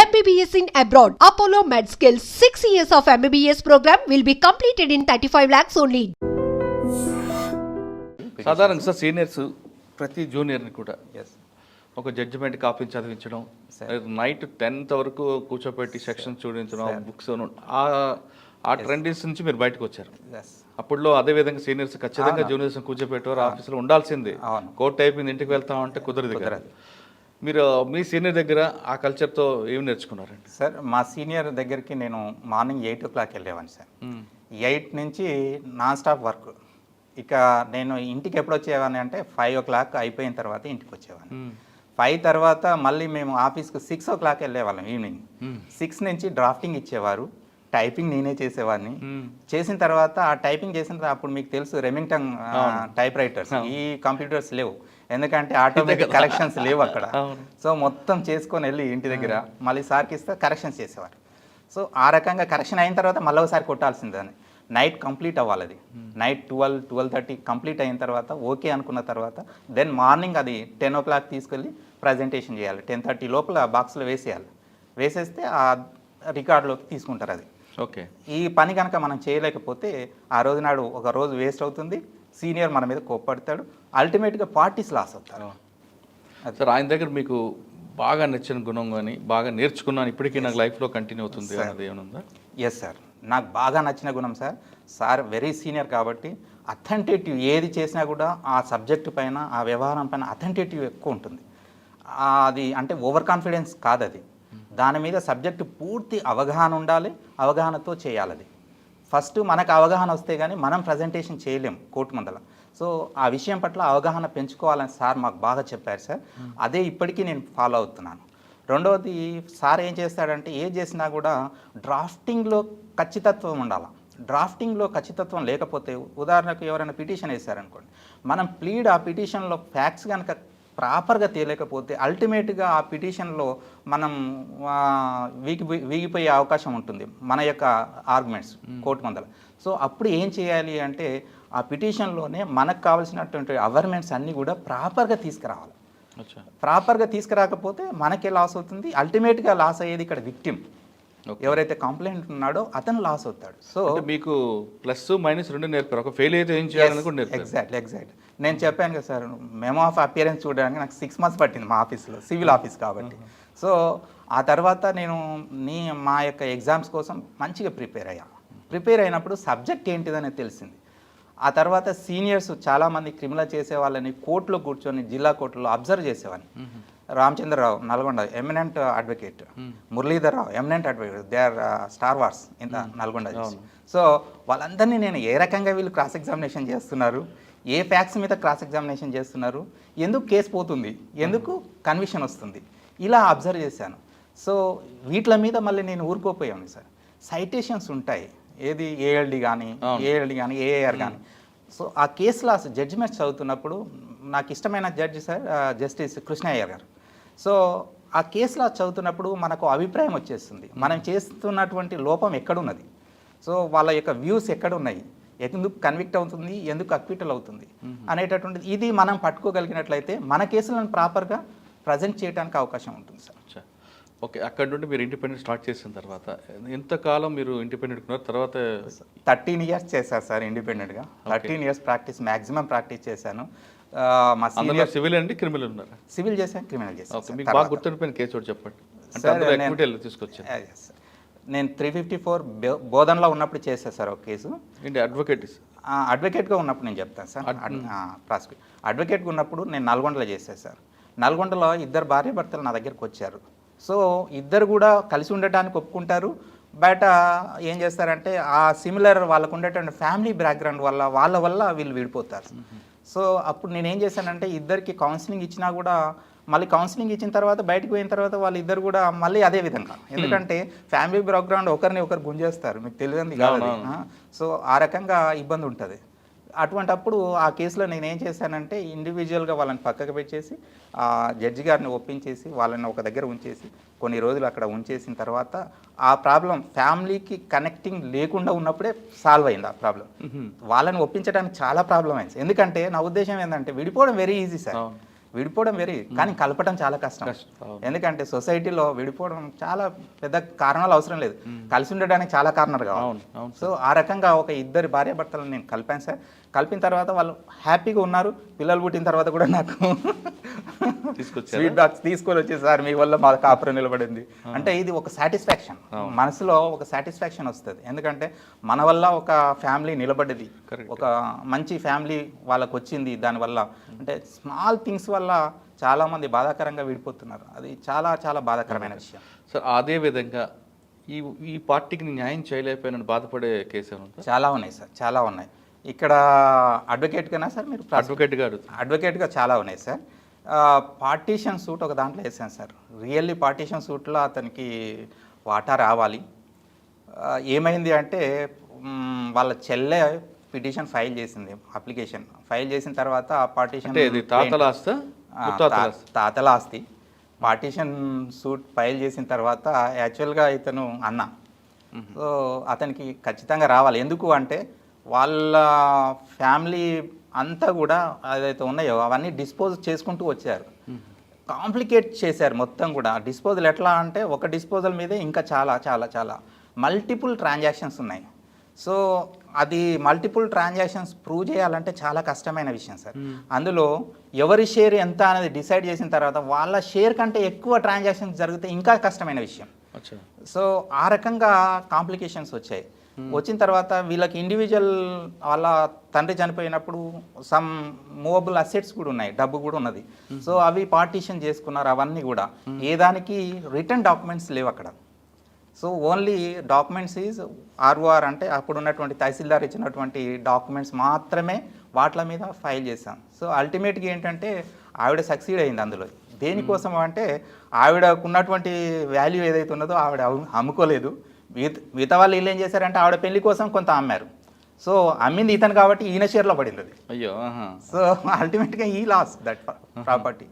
MBBS in abroad. Apollo MedSkill 6 years of MBBS program will be completed in 35 lakhs only. సాధారణంగా sir seniors ప్రతి జూనియర్ని కూడా ఎస్ ఒక జడ్జిమెంట్ కాపీ చదివించడం నైట్ టెన్త్ వరకు కూర్చోపెట్టి సెక్షన్ చూడించడం బుక్స్ ఆ ట్రెండింగ్స్ నుంచి మీరు బయటకు వచ్చారు. అప్పుడులో అదే విధంగా సీనియర్స్ ఖచ్చితంగా జూనియర్స్ కూర్చోపెట్టేవారు ఆఫీసులో ఉండాల్సిందే. కోర్ట్ అయిపోయింది ఇంటికి వెళ్తామంటే కుదరదు కదా. మీరు మీ సీనియర్ దగ్గర ఆ కల్చర్తో ఏమి నేర్చుకున్నారండి? సార్ మా సీనియర్ దగ్గరికి నేను మార్నింగ్ ఎయిట్ ఓ క్లాక్ వెళ్ళేవాడిని సార్. ఎయిట్ నుంచి నాన్ స్టాప్ వర్క్. ఇక నేను ఇంటికి ఎప్పుడు వచ్చేవాడిని అంటే ఫైవ్ ఓ క్లాక్ అయిపోయిన తర్వాత ఇంటికి వచ్చేవాడిని. ఫైవ్ తర్వాత మళ్ళీ మేము ఆఫీస్కి సిక్స్ ఓ క్లాక్ వెళ్ళేవాళ్ళం ఈవినింగ్. సిక్స్ నుంచి డ్రాఫ్టింగ్ ఇచ్చేవారు. టైపింగ్ నేనే చేసేవాడిని. చేసిన తర్వాత ఆ టైపింగ్ చేసిన తర్వాత అప్పుడు మీకు తెలుసు రెమింగ్టన్ టైప్ రైటర్స్ ఈ కంప్యూటర్స్ లేవు. ఎందుకంటే ఆటోమేటిక్ కరెక్షన్స్ లేవు అక్కడ. సో మొత్తం చేసుకొని వెళ్ళి ఇంటి దగ్గర మళ్ళీ సార్కి ఇస్తే కరెక్షన్స్ చేసేవారు. సో ఆ రకంగా కరెక్షన్ అయిన తర్వాత మళ్ళీ ఒకసారి కొట్టాల్సిందని. నైట్ కంప్లీట్ అవ్వాలి అది night twelve twelve thirty complete అయిన తర్వాత ఓకే అనుకున్న తర్వాత దెన్ మార్నింగ్ అది టెన్ ఓ క్లాక్ తీసుకెళ్ళి ప్రజెంటేషన్ చేయాలి. టెన్ థర్టీ లోపల బాక్స్లో వేసేయాలి. వేసేస్తే ఆ రికార్డులోకి తీసుకుంటారు అది. ఓకే. ఈ పని కనుక మనం చేయలేకపోతే ఆ రోజు నాడు ఒక రోజు వేస్ట్ అవుతుంది. సీనియర్ మన మీద కోప్పడతాడు. అల్టిమేట్గా పార్టీస్ లాస్ అవుతారు. సార్ ఆయన దగ్గర మీకు బాగా నచ్చిన గుణం కానీ బాగా నేర్చుకున్నాను ఇప్పటికీ నాకు లైఫ్లో కంటిన్యూ అవుతుంది అన్నది ఏమనుందా ఎస్ సార్ నాకు బాగా నచ్చిన గుణం సార్ సార్ వెరీ సీనియర్ కాబట్టి అథెంటేటివ్ ఏది చేసినా కూడా ఆ సబ్జెక్టు పైన ఆ వ్యవహారం పైన అథెంటేటివ్ ఎక్కువ ఉంటుంది. అది అంటే ఓవర్ కాన్ఫిడెన్స్ కాదు అది దాని మీద సబ్జెక్టు పూర్తి అవగాహన ఉండాలి అవగాహనతో చేయాలి అది ఫస్ట్ మనకు అవగాహన వస్తే కానీ మనం ప్రజెంటేషన్ చేయలేం కోర్టు ముందల. సో ఆ విషయం పట్ల అవగాహన పెంచుకోవాలని సార్ మాకు బాగా చెప్పారు సార్. అదే ఇప్పటికీ నేను ఫాలో అవుతున్నాను. రెండవది సార్ ఏం చేస్తాడంటే ఏం చేసినా కూడా డ్రాఫ్టింగ్లో ఖచ్చితత్వం ఉండాలి. డ్రాఫ్టింగ్లో ఖచ్చితత్వం లేకపోతే ఉదాహరణకు ఎవరైనా పిటిషన్ వేశారనుకోండి మనం ప్లీడ్ ఆ పిటిషన్లో ఫ్యాక్ట్స్ కనుక ప్రాపర్గా తేలేకపోతే అల్టిమేట్గా ఆ పిటిషన్లో మనం వీగి వీగిపోయే అవకాశం ఉంటుంది మన యొక్క ఆర్గ్యుమెంట్స్ కోర్టు ముందల. సో అప్పుడు ఏం చేయాలి అంటే ఆ పిటిషన్లోనే మనకు కావాల్సినటువంటి అవర్మెంట్స్ అన్నీ కూడా ప్రాపర్గా తీసుకురావాలి. ప్రాపర్గా తీసుకురాకపోతే మనకే లాస్ అవుతుంది. అల్టిమేట్గా లాస్ అయ్యేది ఇక్కడ విక్టిమ్. ఎవరైతే కంప్లైంట్ ఉన్నాడో అతను లాస్ అవుతాడు. సో మీకు ప్లస్ మైనస్ రెండు నేర్పారు. ఒక ఫెయిల్ అయితే ఏం చేయాలని కూడా ఎగ్జాక్ట్ ఎగ్జాక్ట్ నేను చెప్పాను కదా సార్ మెమో ఆఫ్ అపియరెన్స్ చూడడానికి నాకు సిక్స్ మంత్స్ పట్టింది మా ఆఫీస్లో సివిల్ ఆఫీస్ కాబట్టి. సో ఆ తర్వాత నేను నీ మా యొక్క ఎగ్జామ్స్ కోసం మంచిగా ప్రిపేర్ అయ్యా. ప్రిపేర్ అయినప్పుడు సబ్జెక్ట్ ఏంటిదని తెలిసింది. ఆ తర్వాత సీనియర్స్ చాలామంది క్రిమినల్ చేసే వాళ్ళని కోర్టులో కూర్చొని జిల్లా కోర్టులో అబ్జర్వ్ చేసేవాడిని Ramachandrarao Nalgonda eminent advocate. Muralidhar Rao eminent advocate. They are star wars in the Nalgonda so వాళ్ళందరినీ నేను ఏ రకంగా వీళ్ళు క్రాస్ ఎగ్జామినేషన్ చేస్తున్నారు? ఏ ఫ్యాక్ట్స్ మీద క్రాస్ ఎగ్జామినేషన్ చేస్తున్నారు? ఎందుకు కేసు పోతుంది? ఎందుకు కన్విషన్ వస్తుంది? ఇలా అబ్జర్వ్ చేశాను. సో వీటిల మీద మళ్ళీ నేను ఊరుకోపోయాను సార్. సైటేషన్స్ ఉంటాయి. ఏది ఏఎల్డి కానీ ఏఎల్డి కానీ ఏఏఆర్ కానీ సో ఆ కేసు లాస్ జడ్జిమెంట్స్ చదువుతున్నప్పుడు నాకు ఇష్టమైన జడ్జి సార్ జస్టిస్ కృష్ణయ్య గారు. సో ఆ కేసు లాస్ చదువుతున్నప్పుడు మనకు అభిప్రాయం వచ్చేస్తుంది. మనం చేస్తున్నటువంటి లోపం ఎక్కడున్నది? సో వాళ్ళ యొక్క వ్యూస్ ఎక్కడ ఉన్నాయి ఎందుకు కన్విక్ట్ అవుతుంది? ఎందుకు అక్విటల్ అవుతుంది? అనేటటువంటిది ఇది మనం పట్టుకోగలిగినట్లయితే మన కేసులను ప్రాపర్గా ప్రజెంట్ చేయడానికి అవకాశం ఉంటుంది సార్. ఓకే అక్కడ నుండి మీరు ఇండిపెండెంట్ స్టార్ట్ చేసిన తర్వాత ఎంతకాలం మీరు ఇండిపెండెంట్ ఉన్నారు? తర్వాత థర్టీన్ ఇయర్స్ చేశాను సార్ ఇండిపెండెంట్గా thirteen years practice maximum practice చేశాను. మా సీనియర్ సివిల్ అండి క్రిమినల్ ఉన్నారు? సివిల్ చేశాను క్రిమినల్ చేశాను మీకు బాగా గుర్తుండిపోయిన కేసు ఒకటి చెప్పండి. అంటే తీసుకొచ్చాను. నేను త్రీ ఫిఫ్టీ ఫోర్ బోధనలో ఉన్నప్పుడు చేశాను సార్ ఒక కేసు. అడ్వకేట్ అడ్వకేట్గా ఉన్నప్పుడు నేను చెప్తాను సార్. ప్రాసిక్యూట్ అడ్వకేట్గా ఉన్నప్పుడు నేను నల్గొండలో చేశాను సార్. నల్గొండలో ఇద్దరు భార్య భర్తలు నా దగ్గరకు వచ్చారు. సో ఇద్దరు కూడా కలిసి ఉండటానికి ఒప్పుకుంటారు. బయట ఏం చేస్తారంటే ఆ సిమిలర్ వాళ్ళకు ఉండేటువంటి ఫ్యామిలీ బ్యాక్గ్రౌండ్ వల్ల వాళ్ళ వల్ల వీళ్ళు విడిపోతారు. సో అప్పుడు నేను ఏం చేశానంటే ఇద్దరికి కౌన్సిలింగ్ ఇచ్చినా కూడా మళ్ళీ కౌన్సిలింగ్ ఇచ్చిన తర్వాత బయటకు పోయిన తర్వాత వాళ్ళు ఇద్దరు కూడా మళ్ళీ అదే విధంగా. ఎందుకంటే ఫ్యామిలీ బ్యాక్గ్రౌండ్ ఒకరిని ఒకరు గుంజేస్తారు. మీకు తెలియదు కాదు సో ఆ రకంగా ఇబ్బంది ఉంటుంది. అటువంటప్పుడు ఆ కేసులో నేను ఏం చేశానంటే ఇండివిజువల్గా వాళ్ళని పక్కకు పెట్టేసి ఆ జడ్జి గారిని ఒప్పించేసి వాళ్ళని ఒక దగ్గర ఉంచేసి కొన్ని రోజులు అక్కడ ఉంచేసిన తర్వాత ఆ ప్రాబ్లం ఫ్యామిలీకి కనెక్టింగ్ లేకుండా ఉన్నప్పుడే సాల్వ్ అయింది ఆ ప్రాబ్లం వాళ్ళని ఒప్పించడానికి చాలా ప్రాబ్లం అయింది. ఎందుకంటే నా ఉద్దేశం ఏంటంటే విడిపోవడం వెరీ ఈజీ సార్. విడిపోవడం వేరే కానీ కలపడం చాలా కష్టం. ఎందుకంటే సొసైటీలో విడిపోవడం చాలా పెద్ద కారణాలు అవసరం లేదు. కలిసి ఉండడానికి చాలా కారణాలు కావాలి. సో ఆ రకంగా ఒక ఇద్దరు భార్యాభర్తలను నేను కలిపాను సార్. కలిపిన తర్వాత వాళ్ళు హ్యాపీగా ఉన్నారు. పిల్లలు పుట్టిన తర్వాత కూడా నాకు తీసుకొచ్చారా? స్వీట్ బాక్స్ తీసుకొని వచ్చి సార్ మీ వల్ల మా కాపురం నిలబడింది. అంటే ఇది ఒక సాటిస్ఫాక్షన్. మనసులో ఒక సాటిస్ఫాక్షన్ వస్తుంది. ఎందుకంటే మన వల్ల ఒక ఫ్యామిలీ నిలబడ్డది. Correct. ఒక మంచి ఫ్యామిలీ వాళ్ళకు వచ్చింది దానివల్ల అంటే స్మాల్ థింగ్స్ వల్ల చాలా మంది బాధాకరంగా విడిపోతున్నారు. అది చాలా చాలా బాధాకరమైన విషయం. సార్ అదే విధంగా ఈ ఈ పార్టీకి న్యాయం చేయలేకపోయానని బాధపడే కేసు చాలా ఉన్నాయి సార్. చాలా ఉన్నాయి. ఇక్కడ అడ్వకేట్ కన్నా సార్ మీరు అడ్వకేట్ గారు. అడ్వకేట్గా చాలా ఉన్నాయి సార్. పార్టీషన్ సూట్ ఒక దాంట్లో వేసాను సార్. రియల్లీ పార్టీషన్ సూట్లో అతనికి వాటా రావాలి. ఏమైంది అంటే వాళ్ళ చెల్లె పిటిషన్ ఫైల్ చేసింది అప్లికేషన్. ఫైల్ చేసిన తర్వాత ఆ పార్టీషన్? తాతల ఆస్తి పార్టీషన్ సూట్ ఫైల్ చేసిన తర్వాత యాక్చువల్గా ఇతను అన్న. సో అతనికి ఖచ్చితంగా రావాలి. ఎందుకు అంటే వాళ్ళ ఫ్యామిలీ అంతా కూడా ఏదైతే ఉన్నాయో అవన్నీ డిస్పోజ్ చేసుకుంటూ వచ్చారు. కాంప్లికేట్ చేశారు మొత్తం కూడా. డిస్పోజల్ ఎట్లా అంటే ఒక డిస్పోజల్ మీదే ఇంకా చాలా చాలా చాలా మల్టిపుల్ ట్రాన్సాక్షన్స్ ఉన్నాయి. సో అది మల్టిపుల్ ట్రాన్సాక్షన్స్ ప్రూవ్ చేయాలంటే చాలా కష్టమైన విషయం సార్. అందులో ఎవరి షేర్ ఎంత అనేది డిసైడ్ చేసిన తర్వాత వాళ్ళ షేర్ కంటే ఎక్కువ ట్రాన్సాక్షన్స్ జరిగితే ఇంకా కష్టమైన విషయం. సో ఆ రకంగా కాంప్లికేషన్స్ వచ్చాయి. వచ్చిన తర్వాత వీళ్ళకి ఇండివిజువల్ వాళ్ళ తండ్రి చనిపోయినప్పుడు సమ్ మూవబుల్ అసెట్స్ కూడా ఉన్నాయి డబ్బు కూడా ఉన్నది. సో అవి పార్టీషన్ చేసుకున్నారు అవన్నీ కూడా. ఏ దానికి రిటర్న్ డాక్యుమెంట్స్ లేవు అక్కడ. So only documents is ROR అంటే అప్పుడు ఉన్నటువంటి తహసీల్దార్ ఇచ్చినటువంటి డాక్యుమెంట్స్ మాత్రమే వాటి మీద ఫైల్ చేశాం. సో అల్టిమేట్గా ఏంటంటే ఆవిడ సక్సీడ్ అయింది అందులో. దేనికోసం అంటే ఆవిడకు ఉన్నటువంటి వాల్యూ ఏదైతే ఉన్నదో ఆవిడ అమ్ము- అమ్ముకోలేదు. మిగతా వాళ్ళు వీళ్ళు ఏం చేశారంటే ఆవిడ పెళ్ళి కోసం కొంత అమ్మారు. సో అమ్మింది ఇతను కాబట్టి ఈయన షేర్లో పడింది అది. అయ్యో. సో అల్టిమేట్గా ఈ లాస్ దట్ ప్రాపర్టీ.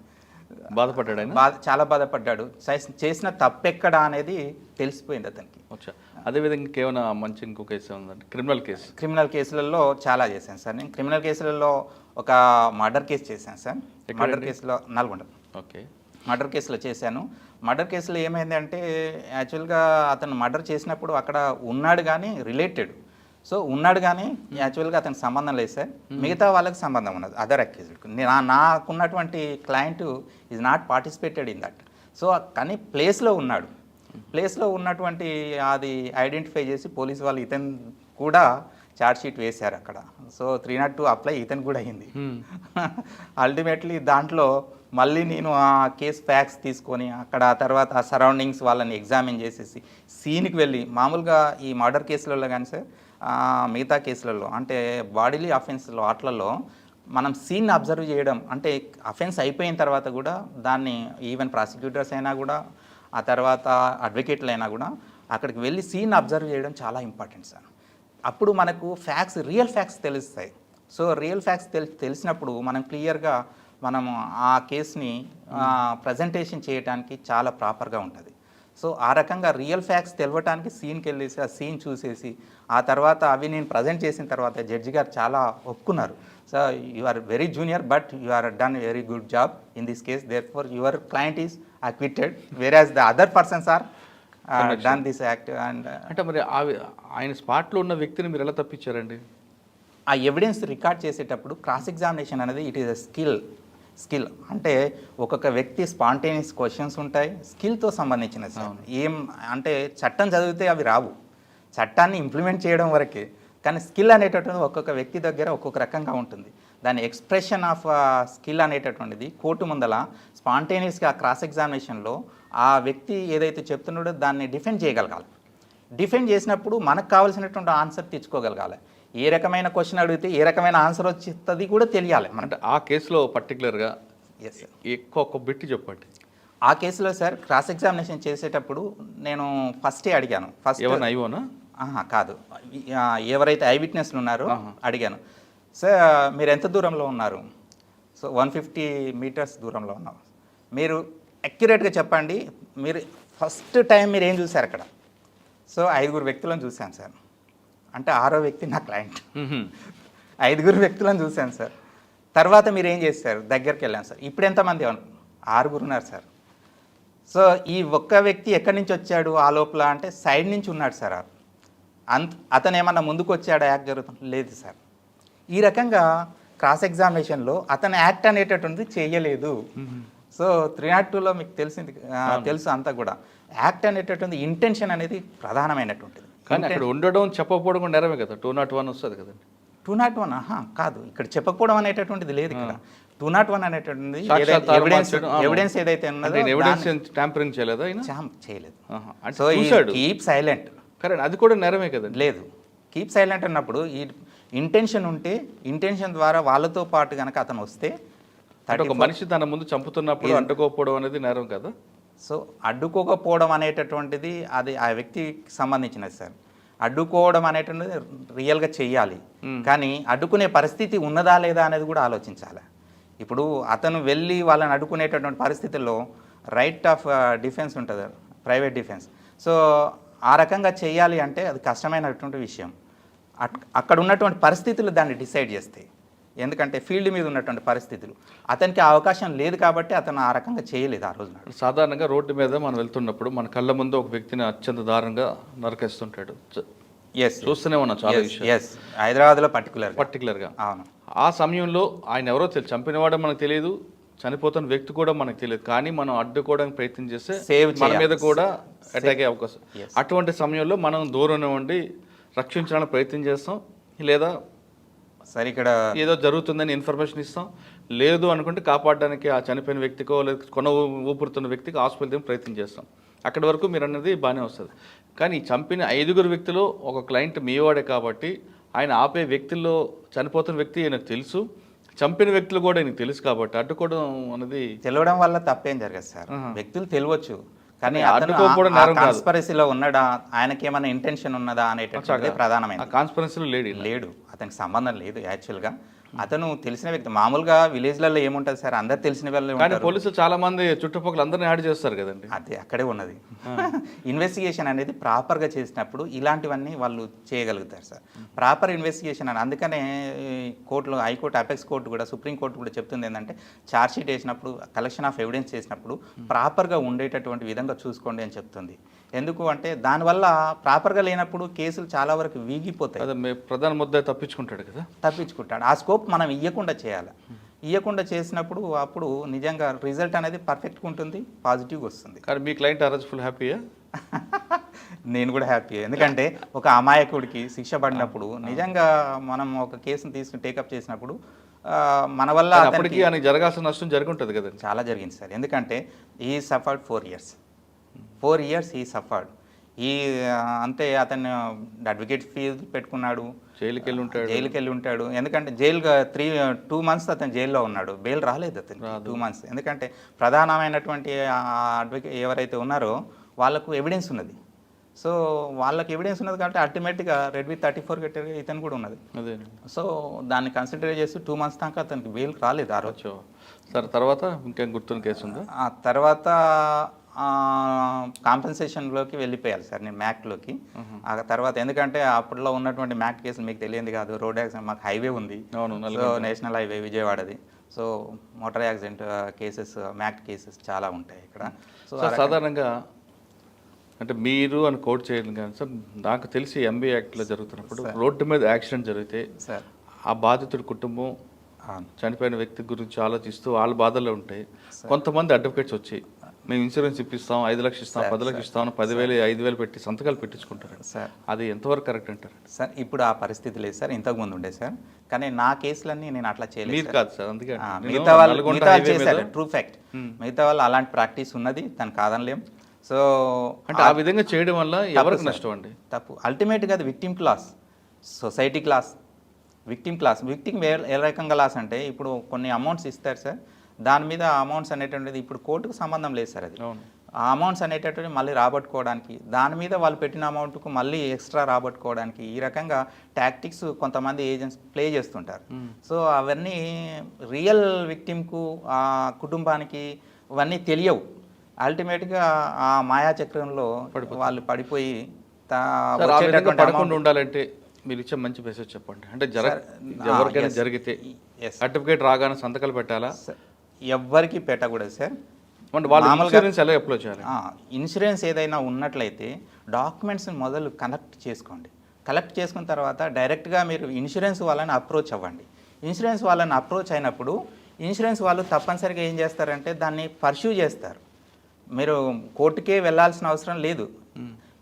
బాధపడ్డాడు బాధ చాలా బాధపడ్డాడు. చేస్- చేసిన తప్పెక్కడ అనేది తెలిసిపోయింది అతనికి. అదేవిధంగా ఇంకేమైనా మంచి ఇంకో కేసు ఉందండి? Criminal case. క్రిమినల్ కేసులలో చాలా చేశాను సార్. నేను క్రిమినల్ కేసులలో ఒక మర్డర్ కేసు చేశాను సార్. మర్డర్ కేసులో నల్గొండ. ఓకే. మర్డర్ కేసులో చేశాను. మర్డర్ కేసులో ఏమైంది అంటే యాక్చువల్గా అతను మర్డర్ చేసినప్పుడు అక్కడ ఉన్నాడు కానీ రిలేటెడ్. సో ఉన్నాడు కానీ యాక్చువల్గా అతనికి సంబంధం లేదు సార్. మిగతా వాళ్ళకి సంబంధం ఉన్నది అదర్ అక్యూజ్డ్ నా నాకున్నటువంటి client is not participated in that so కానీ ప్లేస్లో ఉన్నాడు. ప్లేస్లో ఉన్నటువంటి అది ఐడెంటిఫై చేసి పోలీస్ వాళ్ళు ఇతను కూడా ఛార్జ్ షీట్ వేశారు అక్కడ. So three not two apply ఇతను కూడా అయింది. అల్టిమేట్లీ దాంట్లో మళ్ళీ నేను ఆ కేస్ ఫ్యాక్స్ తీసుకొని అక్కడ ఆ తర్వాత ఆ సరౌండింగ్స్ వాళ్ళని ఎగ్జామిన్ చేసేసి సీన్కి వెళ్ళి మామూలుగా ఈ మర్డర్ కేసులలో కానీ సార్ మిగతా కేసులలో అంటే బాడీలీ అఫెన్స్లో వాటిలలో మనం సీన్ అబ్జర్వ్ చేయడం అంటే అఫెన్స్ అయిపోయిన తర్వాత కూడా దాన్ని ఈవెన్ ప్రాసిక్యూటర్స్ అయినా కూడా ఆ తర్వాత అడ్వకేట్లు అయినా కూడా అక్కడికి వెళ్ళి సీన్ అబ్జర్వ్ చేయడం చాలా ఇంపార్టెంట్ సార్ అప్పుడు మనకు ఫ్యాక్స్ రియల్ ఫ్యాక్స్ తెలుస్తాయి. సో రియల్ ఫ్యాక్ట్స్ తెలి తెలిసినప్పుడు మనం క్లియర్గా మనము ఆ కేసుని ప్రజెంటేషన్ చేయడానికి చాలా ప్రాపర్గా ఉంటుంది. సో ఆ రకంగా రియల్ ఫ్యాక్ట్స్ తెలవటానికి సీన్కి వెళ్ళేసి ఆ సీన్ చూసేసి ఆ తర్వాత అవి నేను ప్రజెంట్ చేసిన తర్వాత జడ్జి గారు చాలా ఒప్పుకున్నారు. So you are very junior but you are done very good job in this case therefore your client is acquitted whereas the other persons are done this act and అంటే మరి ఆయన స్పాట్లో ఉన్న వ్యక్తిని మీరు ఎలా తప్పించారండి? ఆ ఎవిడెన్స్ రికార్డ్ చేసేటప్పుడు క్రాస్ ఎగ్జామినేషన్ అనేది it is a skill skill. అంటే ఒక్కొక్క వ్యక్తి స్పాంటేనియస్ క్వశ్చన్స్ ఉంటాయి స్కిల్తో సంబంధించిన ఏం అంటే చట్టం చదివితే అవి రావు. చట్టాన్ని ఇంప్లిమెంట్ చేయడం వరకే. కానీ స్కిల్ అనేటటువంటిది ఒక్కొక్క వ్యక్తి దగ్గర ఒక్కొక్క రకంగా ఉంటుంది. దాని ఎక్స్ప్రెషన్ ఆఫ్ స్కిల్ అనేటటువంటిది కోర్టు ముందల స్పాంటేనియస్గా క్రాస్ ఎగ్జామినేషన్లో ఆ వ్యక్తి ఏదైతే చెప్తున్నాడో దాన్ని డిఫెండ్ చేయగలగాలి. డిఫెండ్ చేసినప్పుడు మనకు కావాల్సినటువంటి ఆన్సర్ తెచ్చుకోగలగాలి. ఏ రకమైన క్వశ్చన్ అడిగితే ఏ రకమైన ఆన్సర్ వచ్చింది కూడా తెలియాలి అంటే ఆ కేసులో పర్టికులర్గా ఎస్ ఎక్కువ ఒక బిట్టి చెప్పండి. ఆ కేసులో సార్ క్రాస్ ఎగ్జామినేషన్ చేసేటప్పుడు నేను ఫస్టే అడిగాను. ఫస్ట్ ఆహా, కాదు. ఎవరైతే ఐ విట్నెస్లు ఉన్నారో అడిగాను. సార్ మీరు ఎంత దూరంలో ఉన్నారు? సో వన్ ఫిఫ్టీ మీటర్స్ దూరంలో ఉన్నాం. మీరు అక్యురేట్గా చెప్పండి. మీరు ఫస్ట్ టైం మీరు ఏం చూశారు అక్కడ? సో ఐదుగురు వ్యక్తులను చూశాను సార్ అంటే ఆరో వ్యక్తి నా క్లయింట్. ఐదుగురు వ్యక్తులను చూశాను సార్. తర్వాత మీరు ఏం చేస్తారు దగ్గరికి వెళ్ళాం సార్. ఇప్పుడు ఎంతమంది? ఆరుగురు ఉన్నారు సార్. సో ఈ ఒక్క వ్యక్తి ఎక్కడి నుంచి వచ్చాడు? ఆ లోపల అంటే సైడ్ నుంచి ఉన్నాడు సార్ అంత అతను ఏమన్నా ముందుకు వచ్చాడా? యాక్ట్ జరుగుతుంది లేదు సార్. ఈ రకంగా క్రాస్ ఎగ్జామినేషన్లో అతను యాక్ట్ అనేటటువంటిది చేయలేదు. సో త్రీ నాట్ టూలో మీకు తెలిసింది తెలుసు అంతా కూడా. యాక్ట్ అనేటటువంటి ఇంటెన్షన్ అనేది ప్రధానమైనటువంటిది. కానీ అక్కడ ఉండడం చెప్పకపోవడం నేరమే కదా. టూ నాట్ వన్ వస్తుంది కదండి. టూ నాట్ వన్ ఆహా కాదు. ఇక్కడ చెప్పకపోవడం అనేటటువంటిది లేదు ఇక్కడ. టూ నాట్ వన్ అనేటటువంటిది ఎవిడెన్స్. ఎవిడెన్స్ ఏదైతే ఉన్నదో ఎవిడెన్స్ ట్యాంపరింగ్ చేయలేదా చేయలేదు. సో కీప్ సైలెంట్ కరెక్ట్ అది కూడా నేరమే కదండి లేదు. కీప్ సైలెంట్ అన్నప్పుడు ఈ ఇంటెన్షన్ ఉంటే ఇంటెన్షన్ ద్వారా వాళ్ళతో పాటు కనుక అతను వస్తే అంటే ఒక 34 మనిషి తన ముందు చంపుతున్నప్పుడు అంటుకోకపోవడం అనేది నేరం కదా. సో అడ్డుకోకపోవడం అనేటటువంటిది అది ఆ వ్యక్తికి సంబంధించినది సార్. అడ్డుకోవడం అనేటువంటిది రియల్గా చెయ్యాలి. కానీ అడ్డుకునే పరిస్థితి ఉన్నదా లేదా అనేది కూడా ఆలోచించాలి. ఇప్పుడు అతను వెళ్ళి వాళ్ళని అడ్డుకునేటటువంటి పరిస్థితుల్లో రైట్ ఆఫ్ డిఫెన్స్ ఉంటుంది. Private defence. సో ఆ రకంగా చేయాలి అంటే అది కష్టమైనటువంటి విషయం. అట్- అక్కడ ఉన్నటువంటి పరిస్థితులు దాన్ని డిసైడ్ చేస్తాయి. ఎందుకంటే ఫీల్డ్ మీద ఉన్నటువంటి పరిస్థితులు. అతనికి అవకాశం లేదు కాబట్టి అతను ఆ రకంగా చేయలేదు ఆ రోజున. సాధారణంగా రోడ్డు మీద మనం వెళ్తున్నప్పుడు మన కళ్ళ ముందు ఒక వ్యక్తిని అత్యంత దారుణంగా నరకేస్తుంటాడు. ఎస్ చూస్తూనే ఉన్నాం చాలా ఎస్ హైదరాబాద్లో పర్టికులర్ పర్టికులర్గా అవును. ఆ సమయంలో ఆయన ఎవరో తెలియదు చంపినవాడో మనకు తెలియదు చనిపోతున్న వ్యక్తి కూడా మనకు తెలియదు. కానీ మనం అడ్డుకోవడానికి ప్రయత్నం చేస్తే Save మన. మీద కూడా అటాక్ అయ్యే అవకాశం. అటువంటి సమయంలో మనం దూరం ఉండి రక్షించడానికి ప్రయత్నం చేస్తాం. లేదా సరే ఇక్కడ ఏదో జరుగుతుందని ఇన్ఫర్మేషన్ ఇస్తాం. లేదు అనుకుంటే కాపాడడానికి ఆ చనిపోయిన వ్యక్తికో లేదా కొన ఊపిరుతున్న వ్యక్తికి హాస్పిటల్ ప్రయత్నం చేస్తాం. అక్కడి వరకు మీరు అన్నది బాగానే వస్తుంది. కానీ చంపిన ఐదుగురు వ్యక్తిలో ఒక క్లయింట్ మీవాడే కాబట్టి ఆయన ఆపే వ్యక్తుల్లో చనిపోతున్న వ్యక్తి ఆయనకు తెలుసు. చంపిన వ్యక్తులు కూడా ఆయనకు తెలుసు కాబట్టి అడ్డుకోవడం అనేది తెలియడం వల్ల తప్పేం జరగదు సార్. వ్యక్తులు తెలియవచ్చు. కానీ కాదు. కాన్స్పరసీలో ఉన్నాడా? ఆయనకి ఏమైనా ఇంటెన్షన్ ఉన్నదా అనేటటువంటిది ఆ ప్రధానమైనది కాన్స్పరెన్సీలో లేడీ లేడు. అతనికి సంబంధం లేదు యాక్చువల్గా అతను తెలిసిన వ్యక్తి మామూలుగా విలేజ్లలో ఏముంటుంది సార్? అందరు తెలిసిన వాళ్ళు కానీ పోలీసులు చాలా మంది చుట్టుపక్కల అందరినీ యాడ్ చేస్తారు కదండి. అదే అక్కడే ఉన్నది. ఇన్వెస్టిగేషన్ అనేది ప్రాపర్గా చేసినప్పుడు ఇలాంటివన్నీ వాళ్ళు చేయగలుగుతారు సార్. ప్రాపర్ ఇన్వెస్టిగేషన్ అని అందుకనే కోర్టులో హైకోర్టు అపెక్స్ కోర్టు కూడా సుప్రీం కోర్టు కూడా చెప్తుంది ఏంటంటే ఛార్జ్ షీట్ వేసినప్పుడు కలెక్షన్ ఆఫ్ ఎవిడెన్స్ చేసినప్పుడు ప్రాపర్గా ఉండేటటువంటి విధంగా చూసుకోండి అని చెప్తుంది. ఎందుకు అంటే దానివల్ల ప్రాపర్గా లేనప్పుడు కేసులు చాలా వరకు వీగిపోతాయి. ప్రధాన ముద్ద తప్పించుకుంటాడు కదా. తప్పించుకుంటాడు. ఆ స్కోప్ మనం ఇవ్వకుండా చేయాలి. ఇవ్వకుండా చేసినప్పుడు అప్పుడు నిజంగా రిజల్ట్ అనేది పర్ఫెక్ట్గా ఉంటుంది పాజిటివ్గా వస్తుంది. కానీ మీ క్లయింట్ ఆ రోజు ఫుల్ హ్యాపీయా? నేను కూడా హ్యాపీ ఎందుకంటే ఒక అమాయకుడికి శిక్ష పడినప్పుడు నిజంగా మనం ఒక కేసును తీసుకుని టేకప్ చేసినప్పుడు మన వల్ల అతనికి జరగాల్సిన నష్టం జరుగుంటుంది కదండి. చాలా జరిగింది సార్. ఎందుకంటే ఈ suffered four years four years ఈ సఫర్డ్. ఈ అంతే అతను అడ్వకేట్ ఫీజు పెట్టుకున్నాడు. జైలుకి వెళ్ళి ఉంటాడు జైలుకి వెళ్ళి ఉంటాడు ఎందుకంటే జైలు త్రీ టూ మంత్స్ అతను జైల్లో ఉన్నాడు. బెయిల్ రాలేదు అతను టూ మంత్స్. ఎందుకంటే ప్రధానమైనటువంటి అడ్వకేట్ ఎవరైతే ఉన్నారో వాళ్ళకు ఎవిడెన్స్ ఉన్నది. సో వాళ్ళకి ఎవిడెన్స్ ఉన్నది కాబట్టి అల్టిమేట్గా రెడ్ విత్ థర్టీ ఫోర్ కట్టే ఇతను కూడా ఉన్నది. సో దాన్ని కన్సిడర్ చేస్తూ టూ మంత్స్ దాకా అతనికి బెయిల్ రాలేదు ఆ రోజు. సరే తర్వాత ఇంకేం గుర్తున్న కేసు ఉందా ఆ తర్వాత కాంపెన్సేషన్లోకి వెళ్ళిపోయాలి సార్ నేను మ్యాక్లోకి. ఆ తర్వాత ఎందుకంటే అప్పట్లో ఉన్నటువంటి మ్యాక్ కేసులు మీకు తెలియంది కాదు రోడ్ యాక్సిడెంట్ మాకు హైవే ఉంది. So national highway విజయవాడది. So motor accident cases MAC cases చాలా ఉంటాయి ఇక్కడ. సో సాధారణంగా అంటే మీరు అని కోట్ చేయడం కానీ సార్ నాకు తెలిసి ఎంబీ యాక్ట్లో జరుగుతున్నప్పుడు రోడ్డు మీద యాక్సిడెంట్ జరిగితే సార్. ఆ బాధితుడి కుటుంబం చనిపోయిన వ్యక్తి గురించి ఆలోచిస్తూ వాళ్ళ బాధల్లో ఉంటాయి కొంతమంది అడ్వకేట్స్ వచ్చి మేము ఇన్సూరెన్స్ ఇప్పిస్తాం ఐదు లక్షలు ఇస్తాం పది లక్షలు ఇస్తాం పదివేలు ఐదు వేలు పెట్టి సంతకాలు పెట్టించుకుంటారు సార్. అది ఎంతవరకు కరెక్ట్ అంటారు? సార్ ఇప్పుడు ఆ పరిస్థితి లేదు సార్ ఇంతకు ముందు ఉండే సార్. కానీ నా కేసులన్నీ నేను అట్లా చేయలేదు మీరు. కాదు సార్ అందుకే మిగతా వాళ్ళు మిగతా చేశారు ట్రూ ఫ్యాక్ట్ మిగతా వాళ్ళు అలాంటి ప్రాక్టీస్ ఉన్నది దాన్ని కాదనలేం. సో అంటే ఆ విధంగా చేయడం వల్ల ఎవరికి నష్టం అండి? తప్పు. అల్టిమేట్గా అది victim class society class victim class victim ఏ రకంగా లాస్ అంటే ఇప్పుడు కొన్ని అమౌంట్స్ ఇస్తారు సార్. దాని మీద అమౌంట్స్ అనేటువంటిది ఇప్పుడు కోర్టుకు సంబంధం లేదు సార్ అది. ఆ అమౌంట్స్ అనేటటువంటి మళ్ళీ రాబట్టుకోవడానికి దాని మీద వాళ్ళు పెట్టిన అమౌంట్కు మళ్ళీ ఎక్స్ట్రా రాబట్టుకోవడానికి ఈ రకంగా టాక్టిక్స్ కొంతమంది ఏజెంట్స్ ప్లే చేస్తుంటారు. సో అవన్నీ రియల్ విక్టిమ్కు ఆ కుటుంబానికి అవన్నీ తెలియవు. అల్టిమేట్గా ఆ మాయా చక్రంలో వాళ్ళు పడిపోయి పడకుండా ఉండాలంటే మీరు ఇచ్చే మంచి మెసేజ్ చెప్పండి. అంటే జర సార్, ఎవరికైనా yes. జరిగితే. సర్టిఫికేట్ రాగానే సంతకాలు పెట్టాలా? ఎవ్వరికి పెట్టకూడదు సార్. అంటే వాళ్ళు ఇన్సూరెన్స్ ఎలా అప్లై చేయాలి? ఇన్సూరెన్స్ ఏదైనా ఉన్నట్లయితే డాక్యుమెంట్స్ మొదలు కలెక్ట్ చేసుకోండి. కలెక్ట్ చేసుకున్న తర్వాత డైరెక్ట్గా మీరు ఇన్సూరెన్స్ వాళ్ళని అప్రోచ్ అవ్వండి. ఇన్సూరెన్స్ వాళ్ళని అప్రోచ్ అయినప్పుడు ఇన్సూరెన్స్ వాళ్ళు తప్పనిసరిగా ఏం చేస్తారంటే దాన్ని పర్ష్యూ చేస్తారు. మీరు కోర్టుకే వెళ్ళాల్సిన అవసరం లేదు.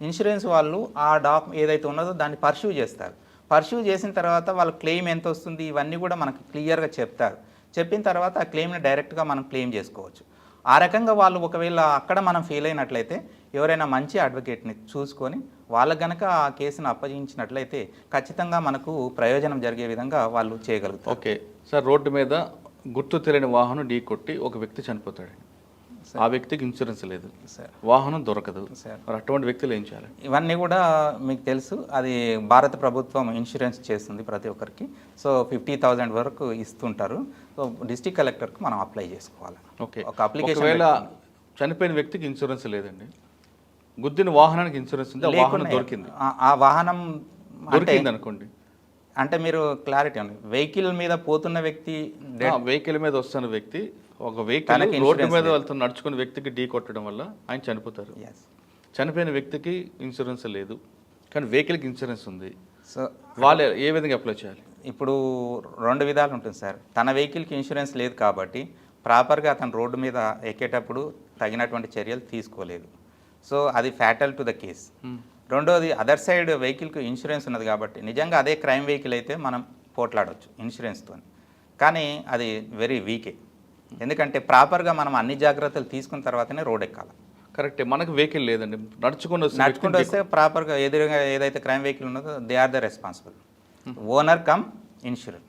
ఇన్సూరెన్స్ వాళ్ళు ఆ డాక్ ఏదైతే ఉన్నదో దాన్ని పర్ష్యూ చేస్తారు. పర్ష్యూ చేసిన తర్వాత వాళ్ళ క్లెయిమ్ ఎంత వస్తుంది ఇవన్నీ కూడా మనకు క్లియర్గా చెప్తారు. చెప్పిన తర్వాత ఆ క్లెయిమ్ని డైరెక్ట్గా మనం క్లెయిమ్ చేసుకోవచ్చు. ఆ రకంగా వాళ్ళు ఒకవేళ అక్కడ మనం ఫెయిల్ అయినట్లయితే ఎవరైనా మంచి అడ్వకేట్ని చూసుకొని వాళ్ళకి గనక ఆ కేసును అప్పగించినట్లయితే ఖచ్చితంగా మనకు ప్రయోజనం జరిగే విధంగా వాళ్ళు చేయగలుగుతారు. ఓకే. సార్ రోడ్డు మీద గుర్తు తెలియని వాహనం ఢీ కొట్టి ఒక వ్యక్తి చనిపోతాడు. ఆ వ్యక్తికి ఇన్సూరెన్స్ లేదు. సార్. వాహనం దొరకదు. సార్. మరి అటువంటి వ్యక్తులు ఏం చేయాలి? ఇవన్నీ కూడా మీకు తెలుసు. అది భారత ప్రభుత్వం ఇన్సూరెన్స్ చేస్తుంది ప్రతి ఒక్కరికి. సో ఫిఫ్టీ థౌజండ్ వరకు ఇస్తుంటారు. సో డిస్టిక్ కలెక్టర్కి మనం అప్లై చేసుకోవాలి. ఓకే. ఒక అప్లికేషన్ చనిపోయిన వ్యక్తికి ఇన్సూరెన్స్ లేదండి. గుద్దిన వాహనానికి ఇన్సూరెన్స్ ఉంది వాహనం దొరికింది. ఆ- వాహనం దొరికింది అనుకోండి. అంటే మీరు క్లారిటీ ఉంది వెహికల్ మీద పోతున్న వ్యక్తి వెహికల్ మీద వస్తున్న వ్యక్తి ఒక వెహికల్ రోడ్డు మీద. వెళ్తున్న నడుచుకున్న వ్యక్తికి ఢీ కొట్టడం వల్ల ఆయన చనిపోతారు. చనిపోయిన వ్యక్తికి ఇన్సూరెన్స్ లేదు. కానీ వెహికల్కి ఇన్సూరెన్స్ ఉంది. సో వాళ్ళు ఏ విధంగా అప్లై చేయాలి? ఇప్పుడు రెండు విధాలు ఉంటుంది సార్. తన వెహికల్కి ఇన్సూరెన్స్ లేదు కాబట్టి ప్రాపర్గా అతను రోడ్డు మీద ఎక్కేటప్పుడు తగినటువంటి చర్యలు తీసుకోలేదు. సో అది ఫ్యాటల్ టు ద కేస్ రెండోది అదర్ సైడ్ వెహికల్కి ఇన్సూరెన్స్ ఉన్నది కాబట్టి నిజంగా అదే క్రైమ్ వెహికల్ అయితే మనం పోట్లాడవచ్చు ఇన్సూరెన్స్తో కానీ అది వెరీ వీకే ఎందుకంటే ప్రాపర్గా మనం అన్ని జాగ్రత్తలు తీసుకున్న తర్వాతనే రోడ్ ఎక్కాలి. కరెక్టే. మనకు వెహికల్ లేదండి. నడుచుకుని వస్తే నడుచుకుంటూ వస్తే ప్రాపర్గా ఎదురుగా ఏదైతే క్రైమ్ వెహికల్ ఉన్నదో they are the responsible owner come insurance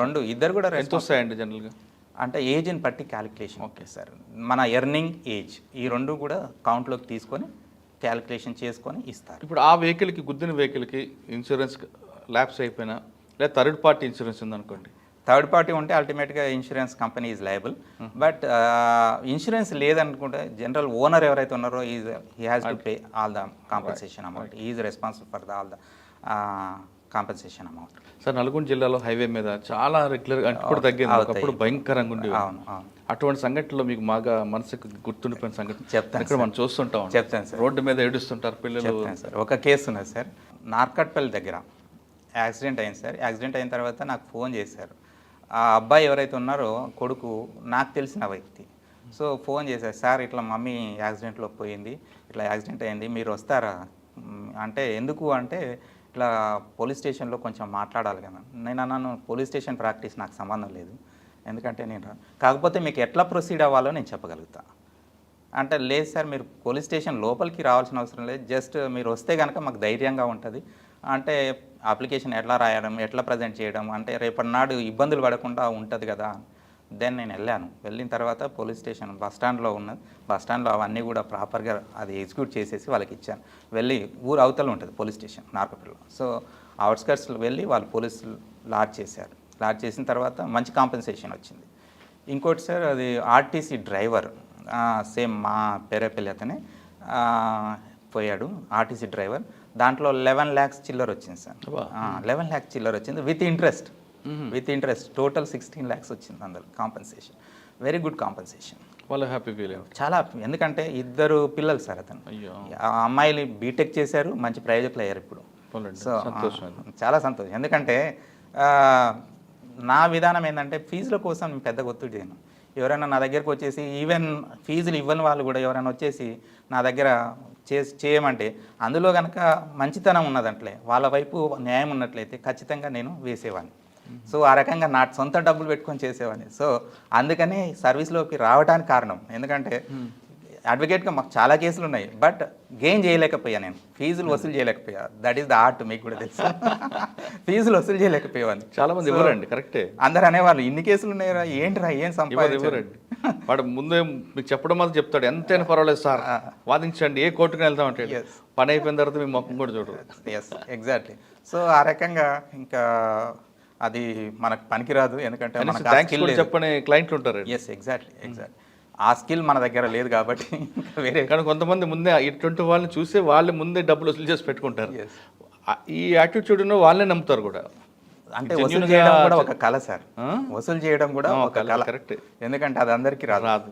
రెండు ఇద్దరు కూడా ఎంత. వస్తాయండి జనరల్గా? అంటే ఏజ్ని బట్టి క్యాలిక్యులేషన్ ఓకే. సార్ మన ఎర్నింగ్ ఏజ్ ఈ రెండు కూడా కౌంట్లోకి తీసుకొని క్యాలిక్యులేషన్ చేసుకొని ఇస్తారు. ఇప్పుడు ఆ వెహికల్కి గుద్దిన వెహికల్కి ఇన్సూరెన్స్ ల్యాప్స్ అయిపోయినా లేదా థర్డ్ పార్టీ ఇన్సూరెన్స్ ఉందనుకోండి థర్డ్ పార్టీ ఉంటే అల్టిమేట్గా insurance company is liable but insurance లేదనుకుంటే జనరల్ ఓనర్ ఎవరైతే ఉన్నారో is he has to pay all the compensation amount is responsible for the all the compensation amount sir Nalgonda జిల్లాలో highway మీద చాలా regular అంటే ఇప్పుడు తగ్గింది. ఒకప్పుడు భయంకరంగా ఉండేవి అవును అటువంటి సంఘటనలో మీకు బాగా మనసుకు గుర్తుండిపోయిన సంఘటన? చెప్తాను ఇక్కడ మనం చూస్తుంటాం? చెప్తాను సార్. రోడ్డు మీద ఏడుస్తుంటారు పిల్లలు. సార్. ఒక కేసు ఉన్నది సార్. నార్కట్పల్లి దగ్గర. యాక్సిడెంట్ అయింది సార్. యాక్సిడెంట్ అయిన తర్వాత నాకు ఫోన్ చేశారు. ఆ అబ్బాయి ఎవరైతే ఉన్నారో కొడుకు నాకు తెలిసిన వ్యక్తి. సో ఫోన్ చేశారు సార్ ఇట్లా మమ్మీ యాక్సిడెంట్లో పోయింది ఇట్లా యాక్సిడెంట్ అయింది మీరు వస్తారా? అంటే ఎందుకు అంటే ఇట్లా పోలీస్ స్టేషన్లో కొంచెం మాట్లాడాలి కదా. నేను అన్నాను పోలీస్ స్టేషన్ ప్రాక్టీస్ నాకు సంబంధం లేదు ఎందుకంటే నేను రా- కాకపోతే మీకు ఎట్లా ప్రొసీడ్ అవ్వాలో నేను చెప్పగలుగుతా. అంటే లేదు సార్ మీరు పోలీస్ స్టేషన్ లోపలికి రావాల్సిన అవసరం లేదు జస్ట్ మీరు వస్తే కనుక మాకు ధైర్యంగా ఉంటుంది. అంటే అప్లికేషన్ ఎట్లా రాయడం ఎట్లా ప్రజెంట్ చేయడం అంటే రేపటి నాడు ఇబ్బందులు పడకుండా ఉంటుంది కదా దెన్ నేను వెళ్ళాను. వెళ్ళిన తర్వాత పోలీస్ స్టేషన్ బస్ స్టాండ్లో ఉన్నది బస్ స్టాండ్లో అవన్నీ కూడా ప్రాపర్గా అది ఎగ్జిక్యూట్ చేసేసి వాళ్ళకి ఇచ్చాను. వెళ్ళి ఊరు అవతల ఉంటుంది పోలీస్ స్టేషన్ నార్కపల్లిలో. సో అవుట్స్కర్ట్స్లో వెళ్ళి వాళ్ళు పోలీసులు లాడ్ చేశారు. లాడ్ చేసిన తర్వాత మంచి కాంపెన్సేషన్ వచ్చింది. ఇంకోటి సార్ అది ఆర్టీసీ డ్రైవర్ సేమ్ మా పేరేపల్లి అతనే పోయాడు ఆర్టీసీ డ్రైవర్. దాంట్లో లెవెన్ ల్యాక్స్ చిల్లర వచ్చింది సార్. లెవెన్ ల్యాక్స్ చిల్లర వచ్చింది with interest with interest total sixteen lakhs వచ్చింది అందులో కాంపెన్సేషన్ వెరీ గుడ్ కాంపెన్సేషన్ వాళ్ళు హ్యాపీ ఫీల్ చాలా ఎందుకంటే ఇద్దరు పిల్లలు సార్ అతను. ఆ అమ్మాయిలు బీటెక్ చేశారు మంచి ప్రయోజకులు అయ్యారు ఇప్పుడు. సో చాలా సంతోషం. ఎందుకంటే నా విధానం ఏంటంటే ఫీజుల కోసం నేను పెద్ద ఒత్తిడి చేయను. ఎవరైనా నా దగ్గరకు వచ్చేసి ఈవెన్ ఫీజులు ఇవ్వని వాళ్ళు కూడా ఎవరైనా వచ్చేసి నా దగ్గర చేసి చేయమంటే అందులో కనుక మంచితనం ఉన్నదంట్లే వాళ్ళ వైపు న్యాయం ఉన్నట్లయితే ఖచ్చితంగా నేను వేసేవాడిని సో ఆ రకంగా నా సొంత డబ్బులు పెట్టుకొని చేసేవాడిని సో అందుకని సర్వీస్లోకి రావడానికి కారణం. ఎందుకంటే అడ్వకేట్గా మాకు చాలా కేసులు ఉన్నాయి. బట్ గెయిన్ చేయలేకపోయా నేను. ఫీజులు వసూలు చేయలేకపోయా. దట్ ఈస్ ద ఆర్ట్ మీకు కూడా తెలుసు. ఫీజులు వసూలు చేయలేకపోయేవాడిని. చాలా మంది ఇవ్వరండి కరెక్టే అందరు అనేవాళ్ళు ఇన్ని కేసులు ఉన్నాయరా ఏంటిరా ఏం ఇవ్వరండి. వాడు ముందే మీకు చెప్పడం మాత్రం చెప్తాడు ఎంతైనా పర్వాలేదు సార్ వాదించండి ఏ కోర్టుకు వెళ్తాం అంటే. పని అయిపోయిన తర్వాత మీ మొక్కం కూడా చూడరు. ఎస్ ఎగ్జాక్ట్లీ సో ఆ రకంగా ఇంకా అది మనకు పనికిరాదు ఎందుకంటే. చెప్పని క్లయింట్లు ఉంటారు ఎస్ ఎగ్జాక్ట్లీ ఎగ్జాక్ట్లీ ఆ స్కిల్ మన దగ్గర లేదు కాబట్టి వేరే కానీ కొంతమంది ముందే ఇటువంటి వాళ్ళని చూసే వాళ్ళు ముందే డబ్బులు వసూలు చేసి పెట్టుకుంటారు. ఈ యాటిట్యూడ్ను వాళ్ళే నమ్ముతారు కూడా. అంటే వసూలు చేయడం కూడా ఒక కళ సార్? వసూలు చేయడం కూడా ఒక కళ, correct. ఎందుకంటే అది అందరికీ రాదు.